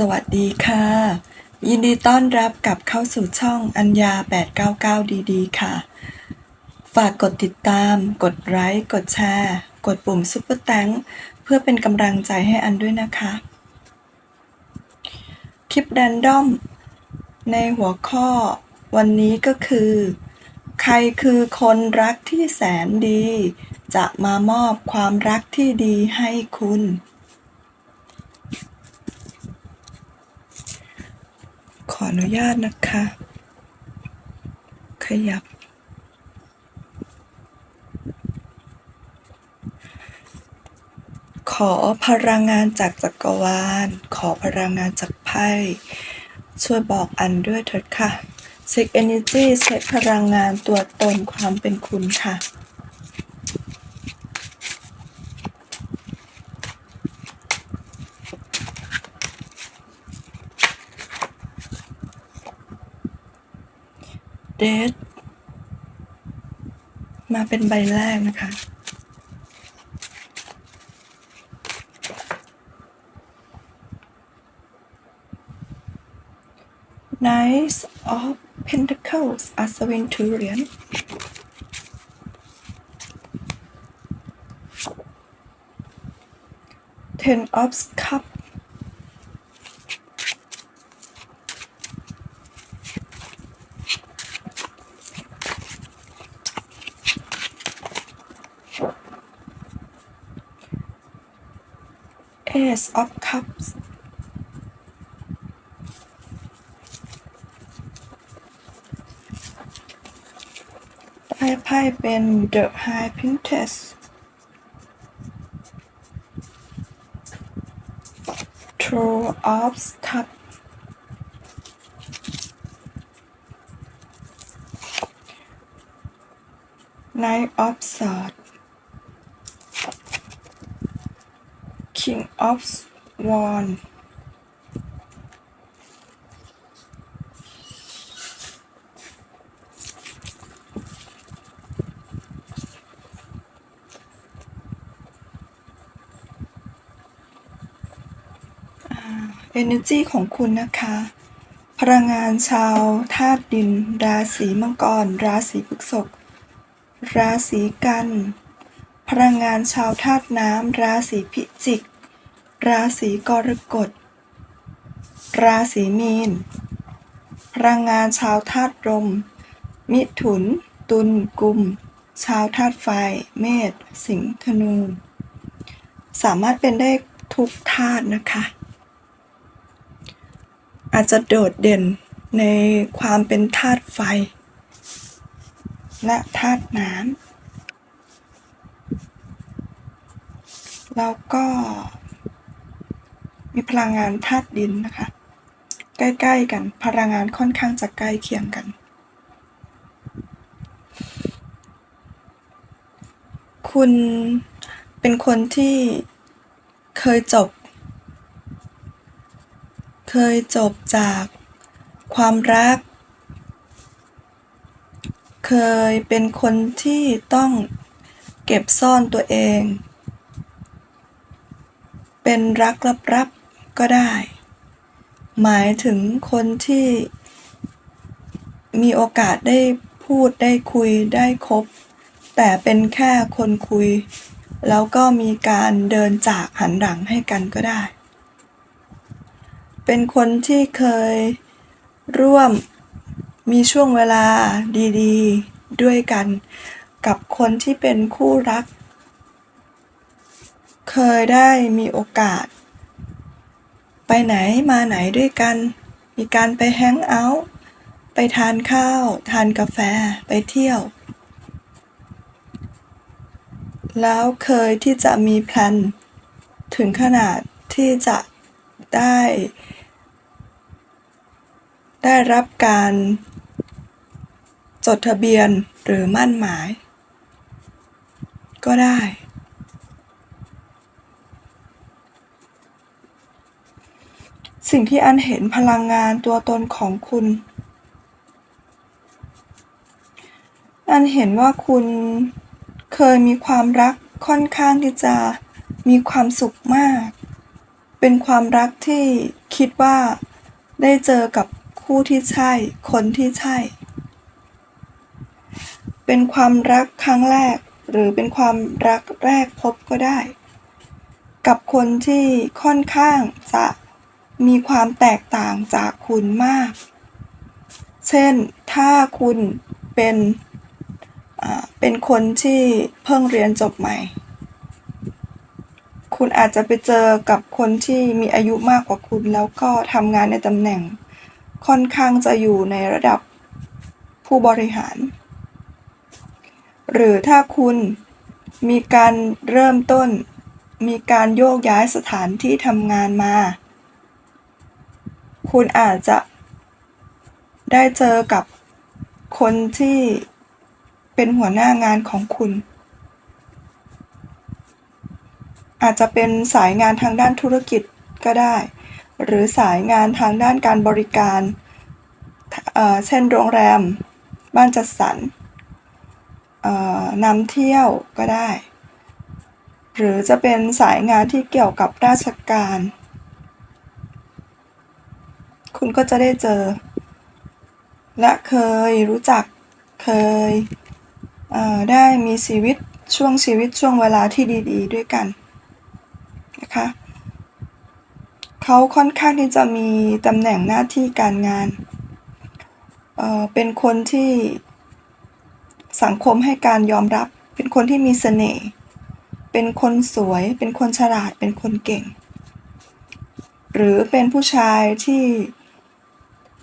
สวัสดีค่ะ ยินดีต้อนรับกลับเข้าสู่ช่องอัญญา 899 ดีดีค่ะ ฝากกดติดตาม กดไลค์กดแชร์ กดปุ่มซุปเปอร์แตงเพื่อเป็นกำลังใจให้อันด้วยนะคะ คลิปแรนดอม ในหัวข้อวันนี้ก็คือ ใครคือคนรักที่แสนดี จะมามอบความรักที่ดีให้คุณ ออนุญาตนะคะ ขยับ ขอพลังงานจากจักรวาล ขอพลังงานจากไพ่ ช่วยบอกอันด้วยเถิดค่ะเซ็กเอเนจีเซ็กพลังงานตัวตนความเป็นคุณค่ะ ดมาเป็นใบแรกนะคะ Knights of Pentacles อัศวินถือเหรียญ Ten of Cups Ace of Cups ได้ไพ่เป็น The High Princess Two of Cups Knight of Swords King of Wands เอเนจีของคุณนะคะ พลังงานชาวธาตุดิน ราศีมังกร ราศีพฤษภราศีกัน พลังงานชาวธาตุน้ำราศีพิจิก ราศีกรกฎ ราศีมีน พลังงานชาวธาตุลม มิถุน ตุล กุม ชาวธาตุไฟ เมษ สิงห์ ธนู สามารถเป็นได้ทุกธาตุนะคะ อาจจะโดดเด่นในความเป็นธาตุไฟ และธาตุน้ำแล้วก็ มีพลังงานธาตุดินนะคะ ใกล้ๆกันพลังงานค่อนข้างจะใกล้เคียงกัน คุณเป็นคนที่เคยจบ เคยจบจากความรัก เคยเป็นคนที่ต้องเก็บซ่อนตัวเอง เป็นรักลับ ก็ได้ หมายถึงคนที่มีโอกาสได้พูดได้คุยได้คบ แต่เป็นแค่คนคุย แล้วก็มีการเดินจากหันหลังให้กันก็ได้ เป็นคนที่เคยร่วมมีช่วงเวลาดี ๆ ด้วยกัน กับคนที่เป็นคู่รัก เคยได้มีโอกาส ไปไหนมาไหนด้วยกัน มีการไปแฮงเอาท์ไปทานข้าว ทานกาแฟไปเที่ยว แล้วเคยที่จะมีแพลนถึงขนาดที่จะได้ ได้รับการจดทะเบียนหรือมั่นหมาย ก็ได้ สิ่งที่อันเห็นพลังงานตัวตนของคุณ อันเห็นว่าคุณเคยมีความรักค่อนข้างที่จะมีความสุขมาก เป็นความรักที่คิดว่าได้เจอกับคู่ที่ใช่ คนที่ใช่ เป็นความรักครั้งแรก หรือเป็นความรักแรกพบก็ได้ กับคนที่ค่อนข้างจะ มีความแตกต่างจากคุณมาก เช่น ถ้าคุณเป็นเป็นคนที่เพิ่งเรียนจบใหม่ คุณอาจจะไปเจอกับคนที่มีอายุมากกว่าคุณ แล้วก็ทำงานในตำแหน่ง ค่อนข้างจะอยู่ในระดับผู้บริหาร หรือถ้าคุณมีการเริ่มต้น มีการโยกย้ายสถานที่ทำงานมา คุณอาจจะได้เจอกับคนที่เป็นหัวหน้างานของคุณ อาจจะเป็นสายงานทางด้านธุรกิจก็ได้ หรือสายงานทางด้านการบริการเเช่นโรงแรม บ้านจัดสรรนำเที่ยวก็ได้ หรือจะเป็นสายงานที่เกี่ยวกับราชการ คุณก็จะได้เจอ และเคยรู้จักเคยเได้มีชีวิตช่วงชีวิตช่วงเวลาที่ดี ๆ ด้วยกันนะคะเขาค่อนข้างที่จะมีตำแหน่งหน้าที่การงานเเป็นคนที่สังคมให้การยอมรับ เป็นคนที่มีเสน่ห์ เป็นคนสวย เป็นคนฉลาด เป็นคนเก่ง หรือเป็นผู้ชายที่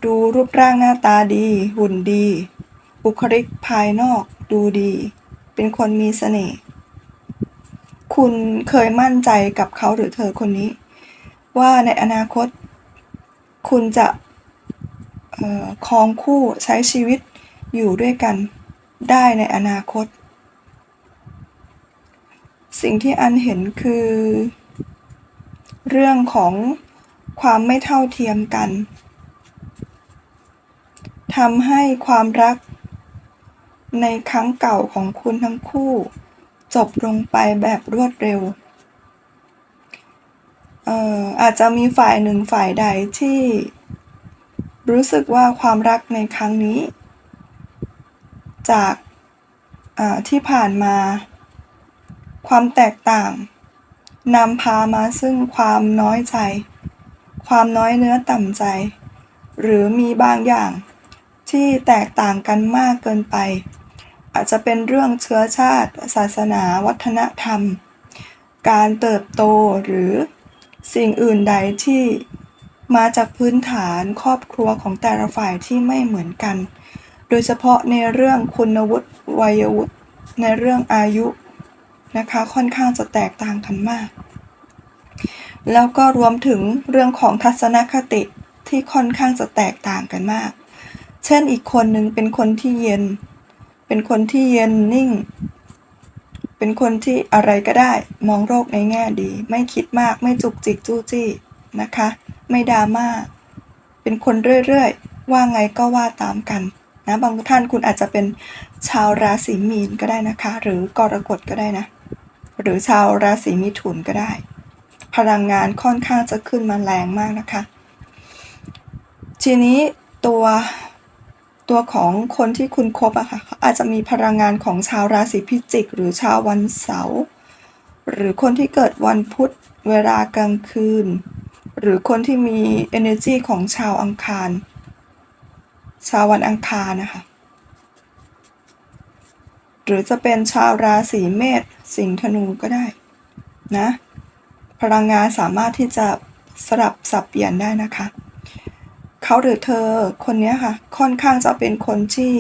ดูรูปร่างหน้าตาดี หุ่นดี บุคลิกภายนอก ดูดี เป็นคนมีเสน่ห์ คุณเคยมั่นใจกับเขาหรือเธอคนนี้ ว่าในอนาคต คุณจะเอ่อครองคู่ใช้ชีวิตอยู่ด้วยกันได้ในอนาคต สิ่งที่อันเห็นคือ เรื่องของความไม่เท่าเทียมกัน ทำให้ความรักในครั้งเก่าของคุณทั้งคู่ จบลงไปแบบรวดเร็วเอ่ออาจจะมีฝ่ายหนึ่งฝ่ายใดที่ รู้สึกว่าความรักในครั้งนี้ จากอ่าที่ผ่านมา ความแตกต่างนำพามาซึ่งความน้อยใจ ความน้อยเนื้อต่ำใจ หรือมีบางอย่าง ที่แตกต่างกันมากเกินไป อาจจะเป็นเรื่องเชื้อชาติ ศาสนาวัฒนธรรม การเติบโตหรือสิ่งอื่นใดที่มาจากพื้นฐานครอบครัวของแต่ละฝ่ายที่ไม่เหมือนกัน โดยเฉพาะในเรื่องคุณวุฒิวัยวุฒิในเรื่องอายุนะคะค่อนข้างจะแตกต่างกันมาก แล้วก็รวมถึงเรื่องของทัศนคติที่ค่อนข้างจะแตกต่างกันมาก เช่นอีกคนหนึ่งเป็นคนที่เย็น เป็นคนที่เย็นนิ่ง เป็นคนที่อะไรก็ได้ มองโลกในแง่ดี ไม่คิดมาก ไม่จุกจิกจู้จี้นะคะ ไม่ดราม่า เป็นคนเรื่อยๆ ว่าไงก็ว่าตามกันนะบางท่านคุณอาจจะเป็นชาวราศีมีนก็ได้นะคะ หรือกรกฎก็ได้นะ หรือชาวราศีมิถุนก็ได้ พลังงานค่อนข้างจะขึ้นมาแรงมากนะคะ ทีนี้ตัว ตัวของคนที่คุณคบอะค่ะเขาอาจจะมีพลังงานของชาวราศีพิจิก หรือชาววันเสาร์หรือคนที่เกิดวันพุธเวลากลางคืน หรือคนที่มี energy ของชาวอังคาร ชาววันอังคารนะคะหรือจะเป็นชาวราศีเมษสิงห์ธนูก็ได้นะพลังงานสามารถที่จะสลับสับเปลี่ยนได้นะคะ เขาหรือเธอคนนี้ค่ะ ค่อนข้างจะเป็นคนที่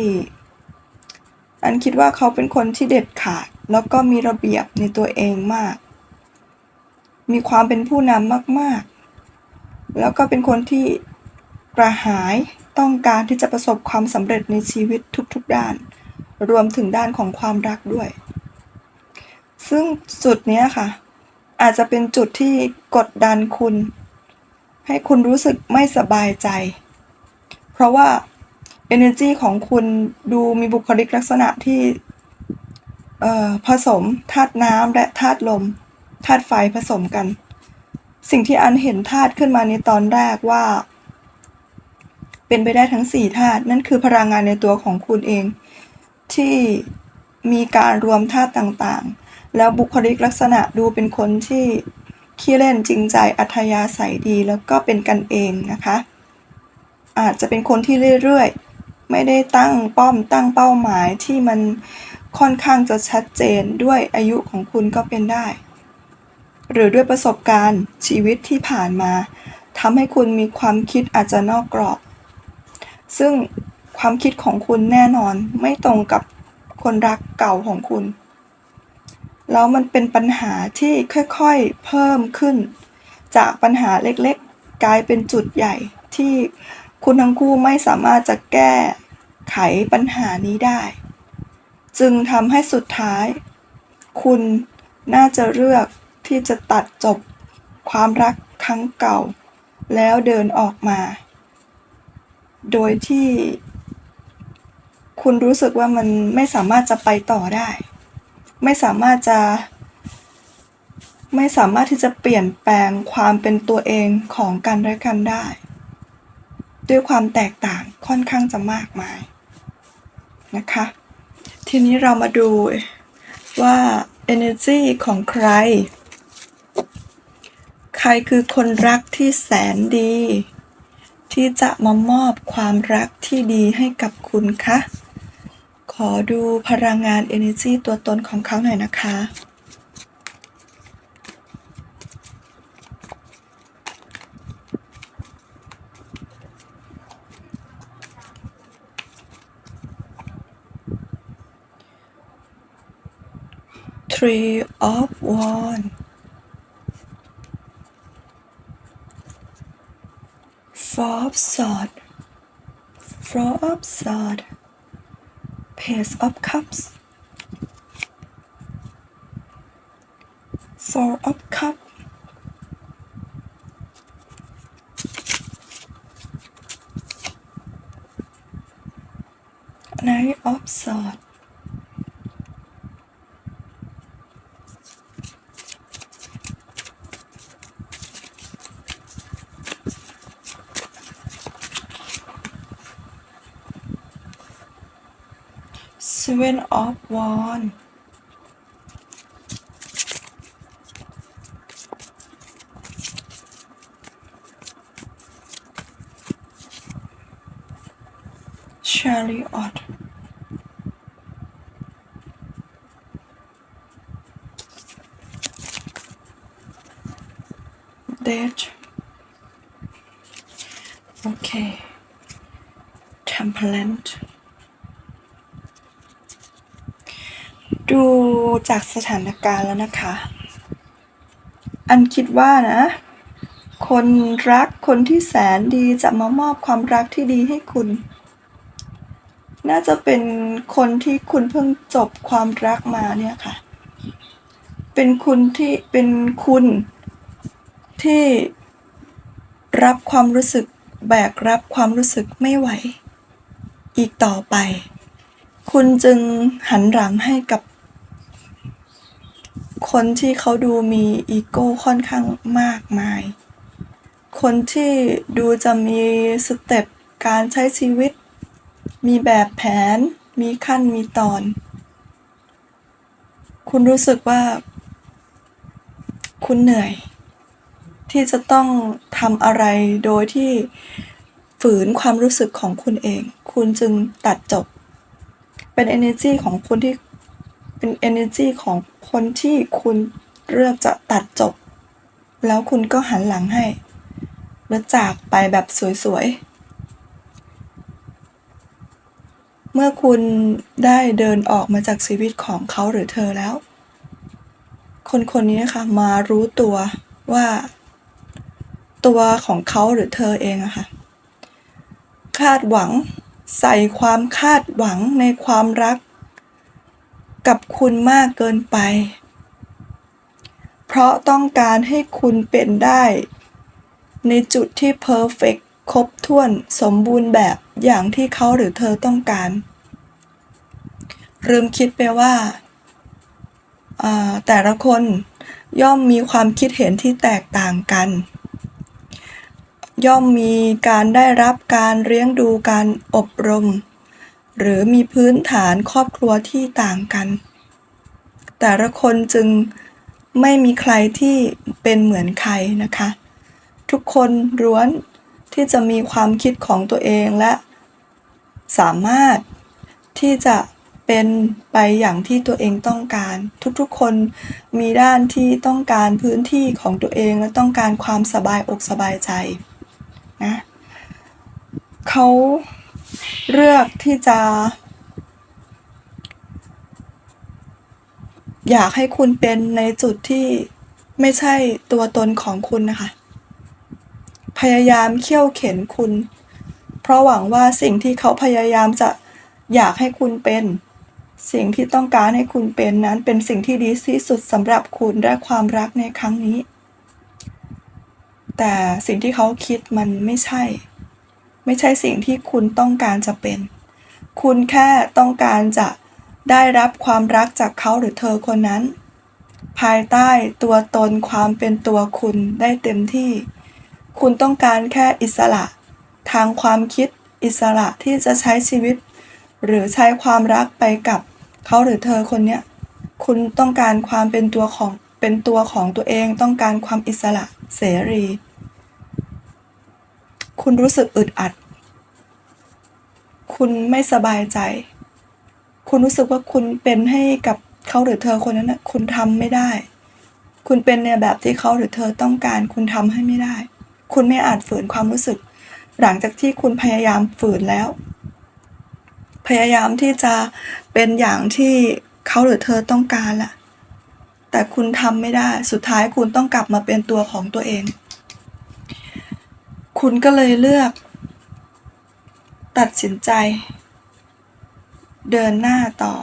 อันคิดว่าเขาเป็นคนที่เด็ดขาด แล้วก็มีระเบียบในตัวเองมาก มีความเป็นผู้นำมากๆ แล้วก็เป็นคนที่กระหายต้องการที่จะประสบความสำเร็จในชีวิตทุกๆด้าน รวมถึงด้านของความรักด้วย ซึ่งจุดนี้ค่ะ อาจจะเป็นจุดที่กดดันคุณ ให้คุณรู้สึกไม่สบายใจ เพราะว่า energy ของคุณดูมีบุคลิกลักษณะที่ผสมธาตุน้ำและธาตุลมธาตุไฟผสมกัน สิ่งที่อันเห็นธาตุขึ้นมาในตอนแรกว่า เป็นไปได้ทั้งสี่ธาตุนั่นคือพลังงานในตัวของคุณเอง ที่มีการรวมธาตุต่างๆ แล้วบุคลิกลักษณะดูเป็นคนที่ ขี้เล่นจริงใจอัธยาศัยดีแล้วก็เป็นกันเองนะคะ อาจจะเป็นคนที่เรื่อยๆ ไม่ได้ตั้งป้อมตั้งเป้าหมายที่มันค่อนข้างจะชัดเจนด้วยอายุของคุณก็เป็นได้ หรือด้วยประสบการณ์ชีวิตที่ผ่านมาทำให้คุณมีความคิดอาจจะนอกกรอบ ซึ่งความคิดของคุณแน่นอนไม่ตรงกับคนรักเก่าของคุณ แล้วมันเป็นปัญหาที่ค่อยๆเพิ่มขึ้น จากปัญหาเล็กๆ กลายเป็นจุดใหญ่ที่คุณทั้งคู่ไม่สามารถจะแก้ไขปัญหานี้ได้ จึงทำให้สุดท้าย คุณน่าจะเลือกที่จะตัดจบความรักครั้งเก่า แล้วเดินออกมา โดยที่ คุณรู้สึกว่ามันไม่สามารถจะไปต่อได้ ไม่สามารถจะ ไม่สามารถที่จะเปลี่ยนแปลงความเป็นตัวเองของกันและกันได้ ด้วยความแตกต่างค่อนข้างจะมากมายนะคะ ทีนี้เรามาดูว่า energy ของใคร ใครคือคนรักที่แสนดี ที่จะมามอบความรักที่ดีให้กับคุณคะ ขอดูพลังงาน energy ตัวตนของเขาหน่อยนะคะ Three of Wands Four of Swords Four of Swords Page of Cups. Four of Cups Seven of Wands Chariot Death โอเค Temperance ดู จากสถานการณ์แล้วนะคะ อันคิดว่านะ คนรักคนที่แสนดีจะมามอบความรักที่ดีให้คุณ น่าจะเป็นคนที่คุณเพิ่งจบความรักมาเนี่ยค่ะ เป็นคุณที่เป็นคุณที่รับความรู้สึกแบกรับความรู้สึกไม่ไหว อีกต่อไป คุณจึงหันหลังให้กับ คนที่เขาดูมีอีโก้ค่อนข้างมากมาย คนที่ดูจะมีสเต็ปการใช้ชีวิต มีแบบแผน มีขั้นมีตอน คุณรู้สึกว่า คุณเหนื่อย ที่จะต้องทำอะไรโดยที่ฝืนความรู้สึกของคุณเอง คุณจึงตัดจบ เป็น energy ของคุณที่ เป็น energy ของคนที่คุณเลือกจะตัดจบ แล้วคุณก็หันหลังให้ แล้วจากไปแบบสวยๆ เมื่อคุณได้เดินออกมาจากชีวิตของเขาหรือเธอแล้ว คนคนนี้นะคะมารู้ตัวว่า ตัวของเขาหรือเธอเองอะค่ะคาดหวังใส่ความคาดหวังในความรัก กับคุณมากเกินไป เพราะต้องการให้คุณเป็นได้ ในจุดที่เพอร์เฟกครบถ้วนสมบูรณ์แบบอย่างที่เขาหรือเธอต้องการ ลืมคิดไปว่าอ่าแต่ละคนย่อมมีความคิดเห็นที่แตกต่างกัน ย่อมมีการได้รับการเลี้ยงดูการอบรม หรือมีพื้นฐานครอบครัวที่ต่างกัน แต่ละคนจึงไม่มีใครที่เป็นเหมือนใครนะคะ ทุกคนล้วนที่จะมีความคิดของตัวเองและ สามารถที่จะเป็นไปอย่างที่ตัวเองต้องการ ทุกๆ คนมีด้านที่ต้องการพื้นที่ของตัวเองและต้องการความสบายอกสบายใจนะเขา เลือกที่จะ อยากให้คุณเป็นในจุดที่ไม่ใช่ตัวตนของคุณนะคะ พยายามเขี่ยวเข็นคุณ เพราะหวังว่าสิ่งที่เขาพยายามจะอยากให้คุณเป็น สิ่งที่ต้องการให้คุณเป็นนั้นเป็นสิ่งที่ดีที่สุดสำหรับคุณและความรักในครั้งนี้ แต่สิ่งที่เขาคิดมันไม่ใช่ ไม่ใช่สิ่งที่คุณต้องการจะเป็น คุณแค่ต้องการจะได้รับความรักจากเขาหรือเธอคนนั้น ภายใต้ตัวตนความเป็นตัวคุณได้เต็มที่ คุณต้องการแค่อิสระ ทางความคิดอิสระที่จะใช้ชีวิต หรือใช้ความรักไปกับเขาหรือเธอคนเนี้ยคุณต้องการความเป็นตัวของเป็นตัวของตัวเองต้องการความอิสระเสรี คุณรู้สึกอึดอัด คุณไม่สบายใจ คุณรู้สึกว่าคุณเป็นให้กับเขาหรือเธอคนนั้นนะคุณทำไม่ได้ คุณเป็นในแบบที่เขาหรือเธอต้องการ คุณทำให้ไม่ได้ คุณไม่อาจฝืนความรู้สึก หลังจากที่คุณพยายามฝืนแล้ว พยายามที่จะเป็นอย่างที่เขาหรือเธอต้องการละแต่คุณทำไม่ได้ สุดท้ายคุณต้องกลับมาเป็นตัวของตัวเอง คุณก็เลยเลือก ตัดสินใจ เดินหน้าต่อ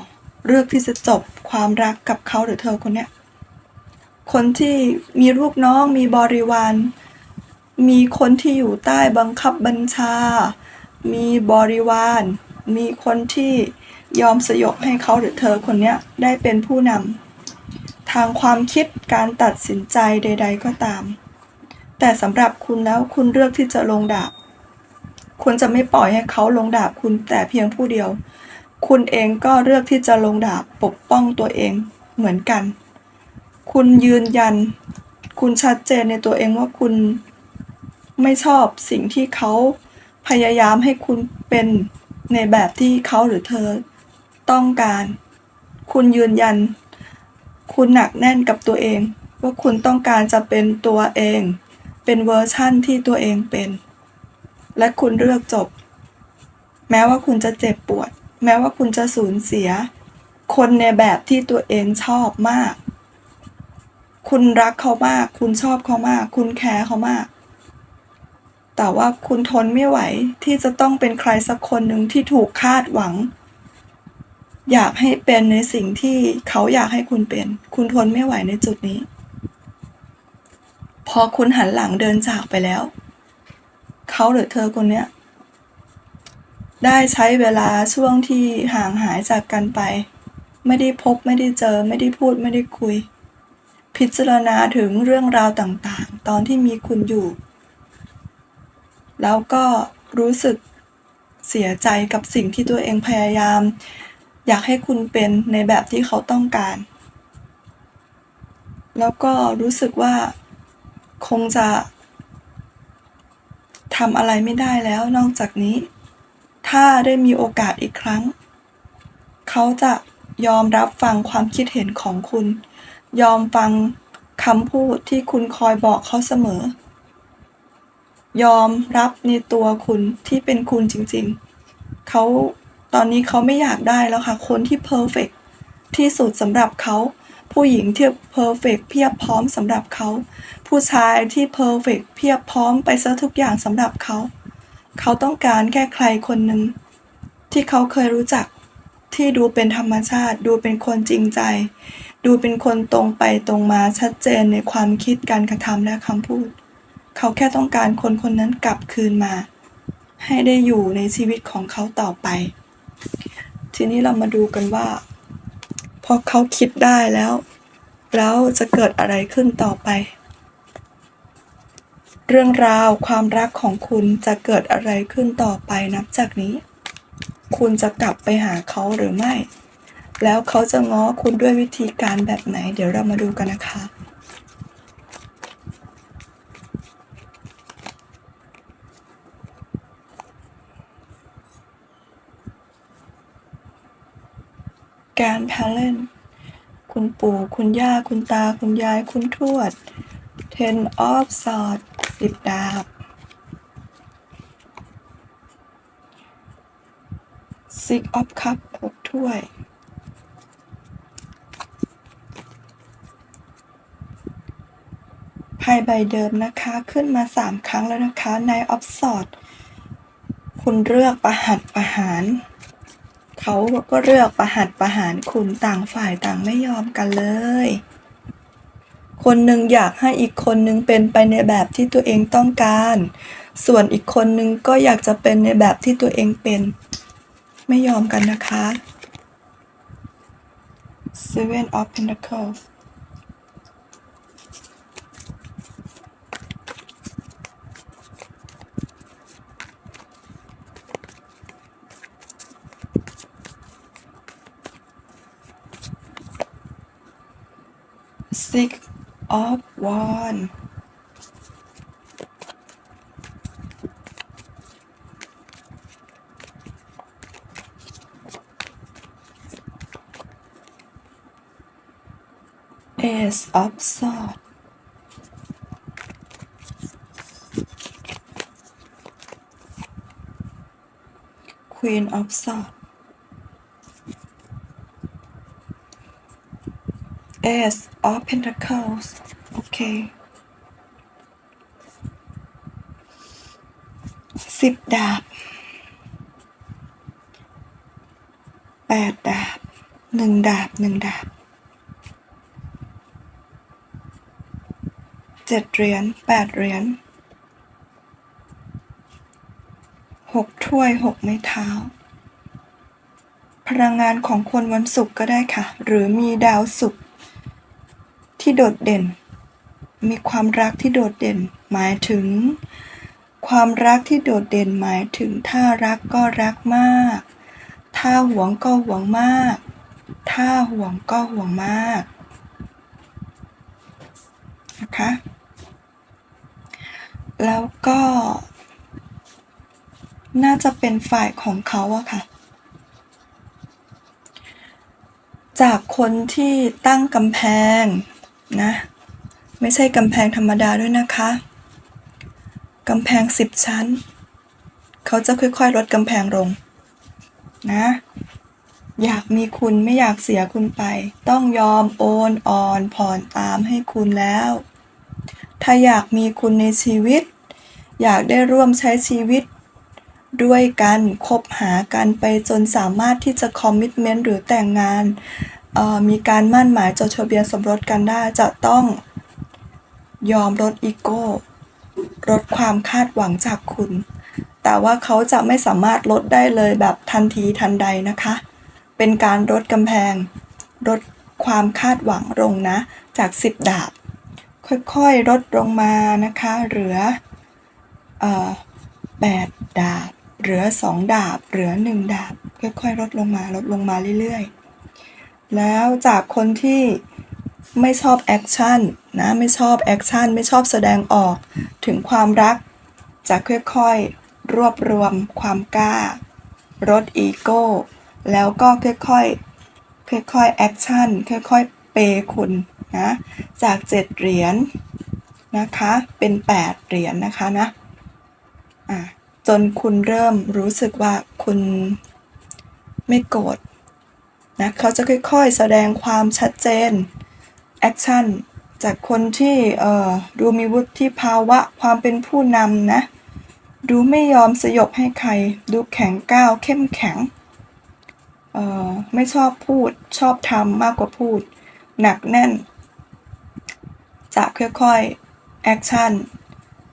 เลือกที่จะจบความรักกับเขาหรือเธอคนเนี้ยคนที่มีลูกน้องมีบริวาร มีคนที่อยู่ใต้บังคับบัญชา มีบริวาร มีคนที่ยอมสยบให้เขาหรือเธอคนเนี้ยได้เป็นผู้นำทางความคิดการตัดสินใจใด ๆ ก็ตาม แต่สำหรับคุณแล้วคุณเลือกที่จะลงดาบ คุณจะไม่ปล่อยให้เขาลงดาบคุณแต่เพียงผู้เดียว คุณเองก็เลือกที่จะลงดาบปกป้องตัวเองเหมือนกัน คุณยืนยัน คุณชัดเจนในตัวเองว่าคุณไม่ชอบสิ่งที่เขาพยายามให้คุณเป็นในแบบที่เขาหรือเธอต้องการ คุณยืนยัน คุณหนักแน่นกับตัวเอง ว่าคุณต้องการจะเป็นตัวเอง เป็นเวอร์ชั่นที่ตัวเองเป็น และคุณเลือกจบ แม้ว่าคุณจะเจ็บปวด แม้ว่าคุณจะสูญเสีย คนในแบบที่ตัวเองชอบมาก คุณรักเขามาก คุณชอบเขามาก คุณแคร์เขามาก แต่ว่าคุณทนไม่ไหวที่จะต้องเป็นใครสักคนหนึ่งที่ถูกคาดหวัง อยากให้เป็นในสิ่งที่เขาอยากให้คุณเป็น คุณทนไม่ไหวในจุดนี้ พอคุณหันหลังเดินจากไปแล้ว เขาหรือเธอคนเนี้ย ได้ใช้เวลาช่วงที่ห่างหายจากกันไป ไม่ได้พบไม่ได้เจอ ไม่ได้พูดไม่ได้คุย พิจารณาถึงเรื่องราวต่างๆ ตอนที่มีคุณอยู่ แล้วก็รู้สึกเสียใจกับสิ่งที่ตัวเองพยายาม อยากให้คุณเป็นในแบบที่เขาต้องการ แล้วก็รู้สึกว่า คงจะทำอะไรไม่ได้แล้วนอกจากนี้ ถ้าได้มีโอกาสอีกครั้ง เขาจะยอมรับฟังความคิดเห็นของคุณ ยอมฟังคำพูดที่คุณคอยบอกเขาเสมอ ยอมรับในตัวคุณที่เป็นคุณจริงๆ เขาตอนนี้เขาไม่อยากได้แล้วค่ะ คนที่เพอร์เฟกที่สุดสำหรับเขา ผู้หญิงที่เพอร์เฟกเพียบพร้อมสำหรับเขา ผู้ชายที่เพอร์เฟกเพียบพร้อมไปซะทุกอย่างสำหรับเขา เขาต้องการแค่ใครคนหนึ่งที่เขาเคยรู้จัก ที่ดูเป็นธรรมชาติ ดูเป็นคนจริงใจ ดูเป็นคนตรงไปตรงมาชัดเจนในความคิดการกระทำและคำพูด เขาแค่ต้องการคนคนนั้นกลับคืนมา ให้ได้อยู่ในชีวิตของเขาต่อไป ทีนี้เรามาดูกันว่า พอเขาคิดได้แล้ว แล้วจะเกิดอะไรขึ้นต่อไป เรื่องราวความรักของคุณจะเกิดอะไรขึ้นต่อไปนับจากนี้ คุณจะกลับไปหาเขาหรือไม่ แล้วเขาจะง้อคุณด้วยวิธีการแบบไหน เดี๋ยวเรามาดูกันนะคะ การพาเล่นคุณปู่ คุณย่า คุณตา คุณยาย คุณทวด ten of swords สิบดาบ six of cup หกถ้วยไพ่ใบเดิมนะคะ ขึ้นมาสามครั้งแล้วนะคะ Nine of swords คุณเลือกประหัตประหาร เขาก็เลือกประหัดประหารคุณต่างฝ่ายต่างไม่ยอมกันเลย คนหนึ่งอยากให้อีกคนหนึ่งเป็นไปในแบบที่ตัวเองต้องการ ส่วนอีกคนหนึ่งก็อยากจะเป็นในแบบที่ตัวเองเป็น ไม่ยอมกันนะคะ Seven of Pentacles Six of Wands Ace of Swords Queen of Swords Ace of Pentacles โอเคสิบดาบแปดดาบหนึ่งดาบหนึ่งดาบเจ็ดเหรียญแปดเหรียญหกถ้วยหกไม้เท้า พลังงานของคนวันศุกร์ก็ได้ค่ะ หรือมีดาวศุกร์ ที่โดดเด่น มีความรักที่โดดเด่น หมายถึง ความรักที่โดดเด่นหมายถึง ถ้ารักก็รักมาก ถ้าหวงก็หวงมาก ถ้าหวงก็หวงมากนะคะ แล้วก็ น่าจะเป็นฝ่ายของเขาอะค่ะ จากคนที่ตั้งกำแพง นะ ไม่ใช่กำแพงธรรมดาด้วยนะคะกำแพงสิบชั้น เขาจะค่อยๆ ลดกำแพงลง นะ อยากมีคุณไม่อยากเสียคุณไป ต้องยอมโอนอ่อนผ่อนตามให้คุณแล้ว ถ้าอยากมีคุณในชีวิต อยากได้ร่วมใช้ชีวิต ด้วยกันคบหากันไปจนสามารถที่จะคอมมิชเมนต์หรือแต่งงาน มีการมั่นหมายจดทะเบียนสมรสกันได้จะต้องยอมลดอีโก้ลดความคาดหวังจากคุณ แต่ว่าเขาจะไม่สามารถลดได้เลยแบบทันทีทันใดนะคะ เป็นการลดกำแพงลดความคาดหวังลงนะ จาก 10 ดาบ ค่อยๆ ลดลงมานะคะ เหลือออ8ดาบ เหลือ 2 ดาบ เหลือ 1 ดาบ ค่อยๆ ลดลงมา ลดลงมาเรื่อยๆ แล้วจากคนที่ไม่ชอบแอคชั่นนะ ไม่ชอบแอคชั่นไม่ชอบแสดงออกถึงความรักจะค่อยๆ รวบรวมความกล้าลดอีโก้ แล้วก็ค่อยๆ ค่อยๆแอคชั่นค่อยๆ เปย์คุณนะ จาก 7 เหรียญนะคะเป็น 8 เหรียญนะคะนะะจนคุณเริ่มรู้สึกว่าคุณไม่โกรธ นะเขาจะค่อยๆ แสดงความชัดเจนแอคชั่นจากคนที่ดูมีวุฒิภาวะความเป็นผู้นำนะ ดูไม่ยอมสยบให้ใคร ดูแข็งก้าวเข้มแข็ง ไม่ชอบพูดชอบทำมากกว่าพูด หนักแน่น จะค่อยๆแอคชั่น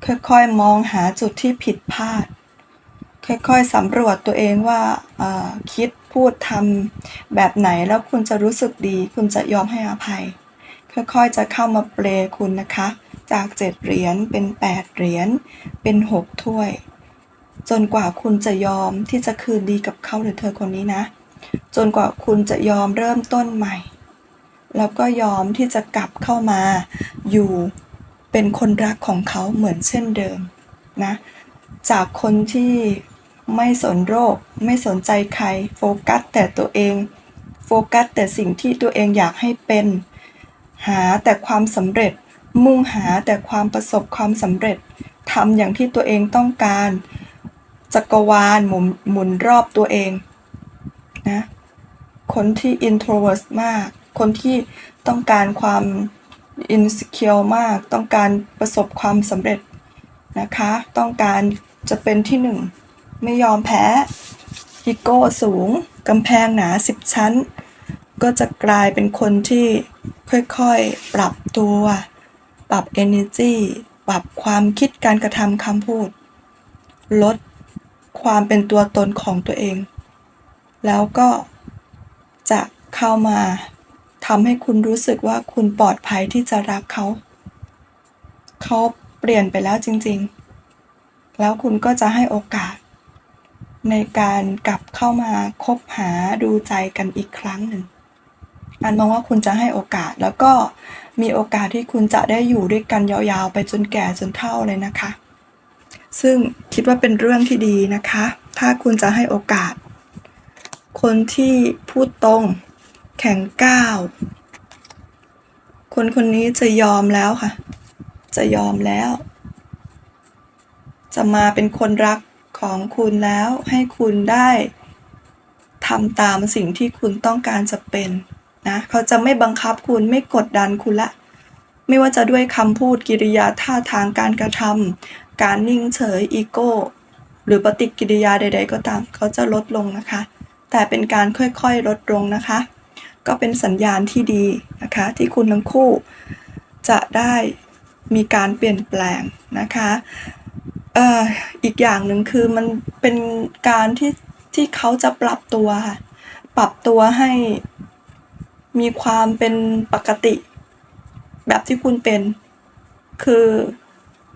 ค่อยๆ มองหาจุดที่ผิดพลาด ค่อยๆสำรวจตัวเองว่าคิด พูดทำแบบไหนแล้วคุณจะรู้สึกดี คุณจะยอมให้อภัย ค่อยๆจะเข้ามาเปลคุณนะคะ จากเจ็ดเหรียญเป็นแปดเหรียญเป็นหกถ้วย จนกว่าคุณจะยอมที่จะคืนดีกับเขาหรือเธอคนนี้นะ จนกว่าคุณจะยอมเริ่มต้นใหม่ แล้วก็ยอมที่จะกลับเข้ามาอยู่เป็นคนรักของเขาเหมือนเช่นเดิมนะจากคนที่ ไม่สนโรค ไม่สนใจใคร โฟกัสแต่ตัวเอง โฟกัสแต่สิ่งที่ตัวเองอยากให้เป็น หาแต่ความสำเร็จ มุ่งหาแต่ความประสบความสำเร็จทำอย่างที่ตัวเองต้องการ จักรวาลหมุนหมุนรอบตัวเองนะคนที่ introvert มาก คนที่ต้องการความ insecure มาก ต้องการประสบความสำเร็จนะคะ ต้องการจะเป็นที่หนึ่ง ไม่ยอมแพ้อีโก้สูงกำแพงหนาสิบชั้น ก็จะกลายเป็นคนที่ค่อยๆ ปรับตัว ปรับ energy ปรับความคิดการกระทำคำพูด ลดความเป็นตัวตนของตัวเอง แล้วก็จะเข้ามาทำให้คุณรู้สึกว่าคุณปลอดภัยที่จะรักเขา เขาเปลี่ยนไปแล้วจริงๆ แล้วคุณก็จะให้โอกาส ในการกลับเข้ามาคบหาดูใจกันอีกครั้งหนึ่ง อันมองว่าคุณจะให้โอกาสแล้วก็มีโอกาสที่คุณจะได้อยู่ด้วยกันยาวๆ ไปจนแก่จนเฒ่าเลยนะคะ ซึ่งคิดว่าเป็นเรื่องที่ดีนะคะ ถ้าคุณจะให้โอกาส คนที่พูดตรง แข็งก้าว คนคนนี้จะยอมแล้วค่ะ จะยอมแล้ว จะมาเป็นคนรัก ของคุณแล้วให้คุณได้ทำตามสิ่งที่คุณต้องการจะเป็นนะเขาจะไม่บังคับคุณไม่กดดันคุณละ ไม่ว่าจะด้วยคำพูดกิริยาท่าทางการกระทำการนิ่งเฉยอีโก้ หรือปฏิกิริยาใด ๆ ก็ตาม เขาจะลดลงนะคะ แต่เป็นการค่อยๆลดลงนะคะ ก็เป็นสัญญาณที่ดีนะคะ ที่คุณทั้งคู่จะได้มีการเปลี่ยนแปลงนะคะ เอ่ออีกอย่างหนึ่งคือมันเป็นการที่ที่เขาจะปรับตัวค่ะ ปรับตัวให้มีความเป็นปกติ แบบที่คุณเป็น คือ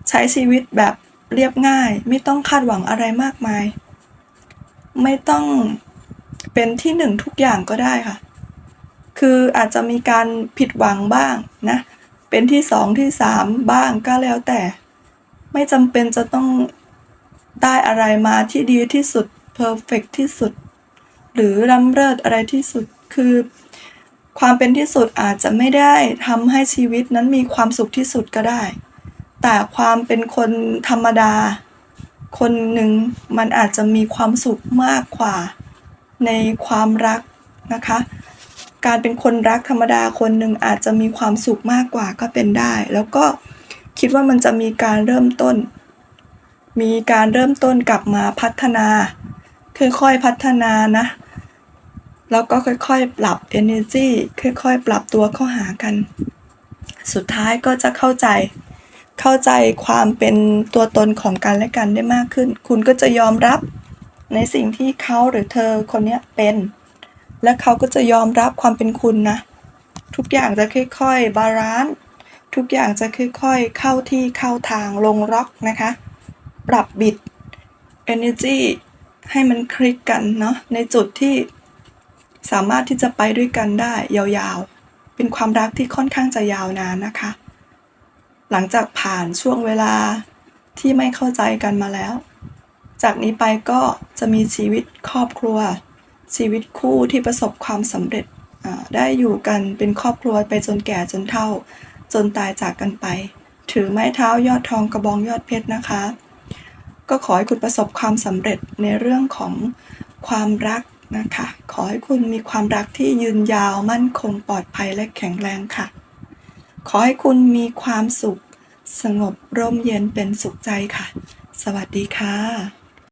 ใช้ชีวิตแบบเรียบง่าย ไม่ต้องคาดหวังอะไรมากมาย ไม่ต้องเป็นที่หนึ่งทุกอย่างก็ได้ค่ะ คืออาจจะมีการผิดหวังบ้างนะ เป็นที่สองที่สามบ้างก็แล้วแต่ ไม่จำเป็นจะต้องได้อะไรมาที่ดีที่สุด perfect ที่สุด หรือร่ำเริศอะไรที่สุดคือ ความเป็นที่สุดอาจจะไม่ได้ทำให้ชีวิตนั้นมีความสุขที่สุดก็ได้ แต่ความเป็นคนธรรมดา คนหนึ่งมันอาจจะมีความสุขมากกว่าในความรักนะคะ การเป็นคนรักธรรมดาคนหนึ่งอาจจะมีความสุขมากกว่าก็เป็นได้ แล้วก็ คิดว่ามันจะมีการเริ่มต้น มีการเริ่มต้นกลับมาพัฒนา ค่อยๆพัฒนานะ แล้วก็ค่อยๆ ปรับ energy ค่อยๆ ปรับตัวเข้าหากัน สุดท้ายก็จะเข้าใจ เข้าใจความเป็นตัวตนของกันและกันได้มากขึ้น คุณก็จะยอมรับในสิ่งที่เขาหรือเธอคนนี้เป็น และเขาก็จะยอมรับความเป็นคุณนะ ทุกอย่างจะค่อยๆ บาลานซ์ ทุกอย่างจะค่อยๆเข้าที่เข้าทางลงล็อกนะคะ ปรับบิด energy ให้มันคลิกกันเนาะในจุดที่สามารถที่จะไปด้วยกันได้ยาวๆ เป็นความรักที่ค่อนข้างจะยาวนานนะคะ หลังจากผ่านช่วงเวลาที่ไม่เข้าใจกันมาแล้ว จากนี้ไปก็จะมีชีวิตครอบครัว ชีวิตคู่ที่ประสบความสำเร็จได้อยู่กันเป็นครอบครัวไปจนแก่จนเฒ่า จนตายจากกันไป ถือไม้เท้ายอดทองกระบองยอดเพชรนะคะ ก็ขอให้คุณประสบความสำเร็จในเรื่องของความรักนะคะ ขอให้คุณมีความรักที่ยืนยาวมั่นคงปลอดภัยและแข็งแรงค่ะ ขอให้คุณมีความสุข สงบร่มเย็นเป็นสุขใจค่ะ สวัสดีค่ะ